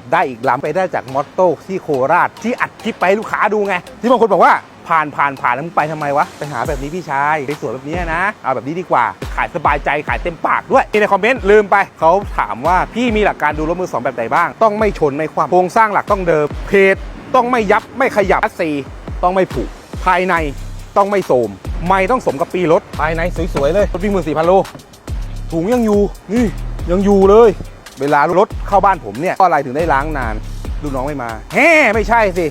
จับได้อีกลำไปได้จากมอตโต้ที่โคราชที่อัดคลิปไปให้ลูกค้าดูไง ที่บางคนบอกว่าผ่านผ่านผ่านแล้วมึงไปทำไมวะ ไปหาแบบนี้พี่ชายไปสวยแบบนี้นะ เอาแบบนี้ดีกว่า ขายสบายใจขายเต็มปากด้วยในคอมเมนต์ลืมไป เขาถามว่าพี่มีหลักการดูรถมือสองแบบไหนบ้าง ต้องไม่ชนไม่คว่ำโครงสร้างหลักต้องเดิม เพจต้องไม่ยับไม่ขยับอัสซีต้องไม่ผุภายในต้องไม่โสม ไม่ต้องสมกับปีรถภายในสวยๆเลยรถวิ่งหมื่นสี่พันโลถุงยังอยู่นี่ยังอยู่เลย เวลารถเข้าบ้านผมเนี่ยก็อะไรถึงได้ล้างนานลูกน้องไม่มาแฮ่ไม่ใช่สิ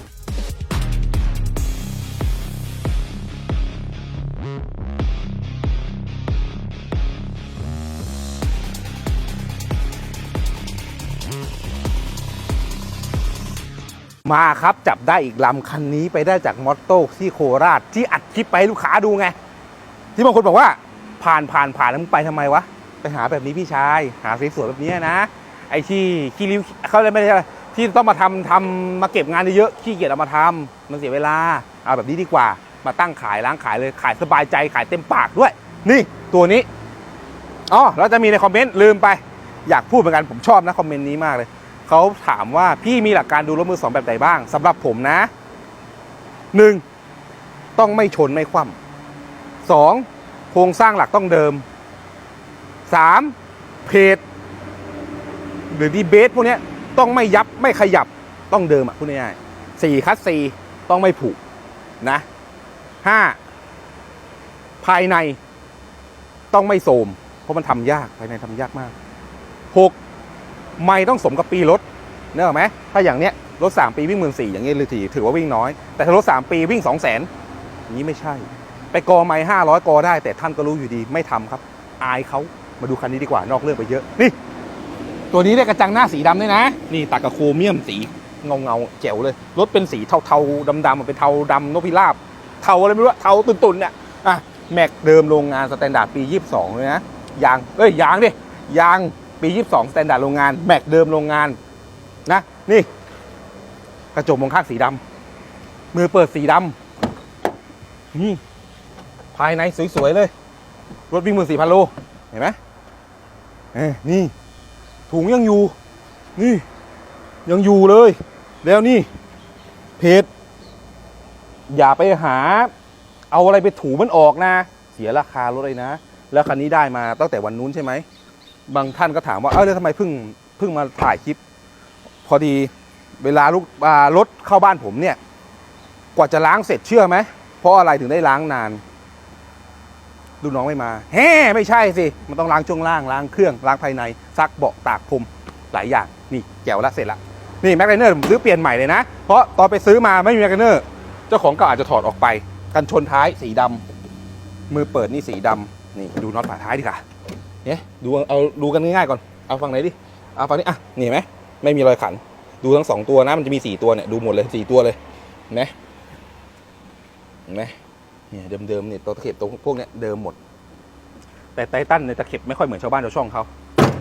มาครับ จับได้อีกลำคันนี้ไปได้จากมอตโต้ที่โคราชที่อัดคลิปไปให้ลูกค้าดูไง ที่บางคนบอกว่า ผ่านผ่านผ่านแล้วมึงไปทำไมวะ ไปหาแบบนี้พี่ชาย หาสวยๆแบบนี้นะ ไอ้ที่ขี้ริ้วเขาเลยไม่ได้ที่ต้องมาทำทำมาเก็บงานเยอะๆขี้เกียจเอามาทำมันเสียเวลาเอาแบบนี้ดีกว่า มาตั้งขายล้างขายเลยขายสบายใจขายเต็มปากด้วย นี่ตัวนี้อ๋อแล้วจะมีในคอมเมนต์ลืมไป อยากพูดเหมือนกันผมชอบนะคอมเมนต์นี้มากเลยเขาถามว่าพี่มีหลักการดูรถมือสองแบบไหนบ้างสำหรับผมนะหนึ่งต้องไม่ชนไม่คว่ำสองโครงสร้างหลักต้องเดิมสามเพจ หรือดีเบสพวกนี้ต้องไม่ยับไม่ขยับต้องเดิมอะพูดง่ายๆสี่คัสซีต้องไม่ผุนะห้าภายในต้องไม่โสม เพราะมันทำยากภายในทำยากมากหกไม่ต้องสมกับปีรถเนอะไหมถ้าอย่างเนี้ยรถ 3 ปีวิ่งหมื่นสี่อย่างเงี้ยเลยถือถือว่าวิ่งน้อย แต่ถ้ารถ 3 ปีวิ่ง 2 0 0 0 0นนี้ไม่ใช่ ไปกอไม่ห้าร้อยกอได้ แต่ท่านก็รู้อยู่ดีไม่ทำครับ อายเขามาดูคันนี้ดีกว่านอกเรื่องไปเยอะ นี่ ตัวนี้ได้กระจังหน้าสีดำด้วยนะ นี่ตากระโครเมียมสีเงาเงาแจ๋วเลย รถเป็นสีเทาๆดำๆมันเป็นเทาดำนกพิราบ เทาอะไรไม่รู้เทาตุนๆเนี่ยอะแม็กเดิมโรงงานสแตนดาร์ดปี 22 เลยนะยางเอ้ยยางดิยางปี 22สแตนดาร์ดโรงงานแม็กเดิมโรงงานนะนี่กระจกมองข้างสีดำมือเปิดสีดำนี่ภายในสวยๆเลย รถวิ่งหมือสี่พันโลเห็นไหมเอ้นี่ ถุงยังอยู่ นี่ ยังอยู่เลย แล้วนี่ เพจอย่าไปหา เอาอะไรไปถูมันออกนะ เสียราคารถเลยนะ แล้วคันนี้ได้มาตั้งแต่วันนู้นใช่ไหม บางท่านก็ถามว่า เออแล้วทำไมเพิ่งเพิ่งมาถ่ายคลิป พอดีเวลาลูกอ่ารถเข้าบ้านผมเนี่ย กว่าจะล้างเสร็จเชื่อไหม เพราะอะไรถึงได้ล้างนาน ลูกน้องไม่มาแฮ่ไม่ใช่สิ มันต้องล้างช่วงล่างล้างเครื่องล้างภายในซักเบาะตากพรมหลายอย่างนี่แจ๋วละเสร็จละนี่แม็กไลเนอร์ผมซื้อเปลี่ยนใหม่เลยนะ เพราะตอนไปซื้อมาไม่มีแม็กไลเนอร์เจ้าของก็อาจจะถอดออกไป กันชนท้ายสีดำมือเปิดนี่สีดำนี่ดูน็อตฝาท้ายดีกว่าเนี่ยดูเอาดูกันง่ายๆก่อนเอาฝั่งไหนดิเอาฝั่งนี้อะนี่เห็นไหมไม่มีรอยขัน ดูทั้งสองตัวนะมันจะมีสี่ตัวเนี่ยดูหมดเลยสี่ตัวเลยเห็นไหมเห็นไหม เนี่ยเดิมๆเนี่ยตัวตะเข็บตรงพวกเนี้ยเดิมหมด แต่ไททันในยตะเข็บไม่ค่อยเหมือนชาวบ้านชาวช่องเขา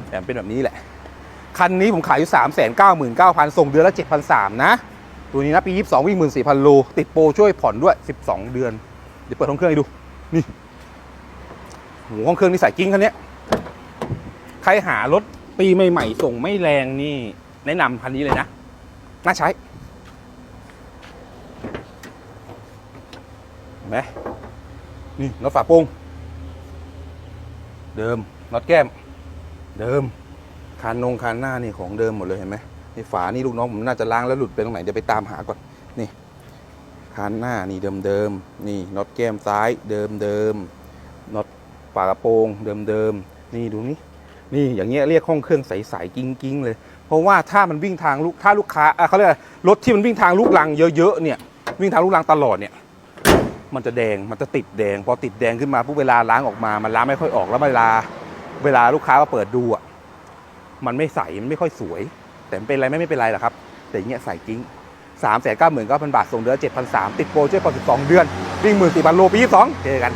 แต่เป็นแบบนี้แหละ คันนี้ผมขายอยู่สามแสนเก้าหมื่นเก้าพันส่งเดือนละเจ็ดพันสามนะ ตัวนี้นะปี22วิ่ง14,000โลติดโปรช่วยผ่อนด้วย12เดือน เดี๋ยวเปิดห้องเครื่องให้ดู นี่โหห้องเครื่องนี่ใส่กิ้งคันเนี้ยใครหารถปีใหม่ๆส่งไม่แรงนี่ แนะนำคันนี้เลยนะ น่าใช้ เห็น ไหมนี่รถฝาโปร่งเดิมน็อตแก้ม เดิมคานนงคานหน้านี่ของเดิมหมดเลยเห็นไหมนี่ฝานี่ลูกน้องผมน่าจะล้างแล้วหลุดไปตรงไหนเดี๋ยวไปตามหาก่อนนี่คานหน้านี่เดิมเดิมนี่น็อตแก้มซ้ายเดิมเดิมน็อตฝากระโปรงเดิมเดิมนี่ดูนี่นี่อย่างเงี้ยเรียกห้องเครื่องใสๆกิ้งกิ้งๆเลย เพราะว่าถ้ามันวิ่งทางลูกถ้าลูกค้าอะเขาเรียกรถที่มันวิ่งทางลูกลังเยอะๆเนี่ยวิ่งทางลูกลังตลอดเนี่ย มันจะแดงมันจะติดแดง พอติดแดงขึ้นมาปุ๊บเวลาล้างออกมามันล้างไม่ค่อยออกแล้วเวลาเวลาลูกค้ามาเปิดดูอะมันไม่ใสมันไม่ค่อยสวย แต่เป็นไรไม่ไม่เป็นไรหรอกครับ แต่อย่างเงี้ยใส่กิ้งสามแสนเก้าหมื่นเก้าพันบาทส่งเดือนเจ็ดพันสามติดโปรช่วยผ่อนสิบสองเดือนวิ่งหมื่นสี่พันโลปียี่สองเจอกัน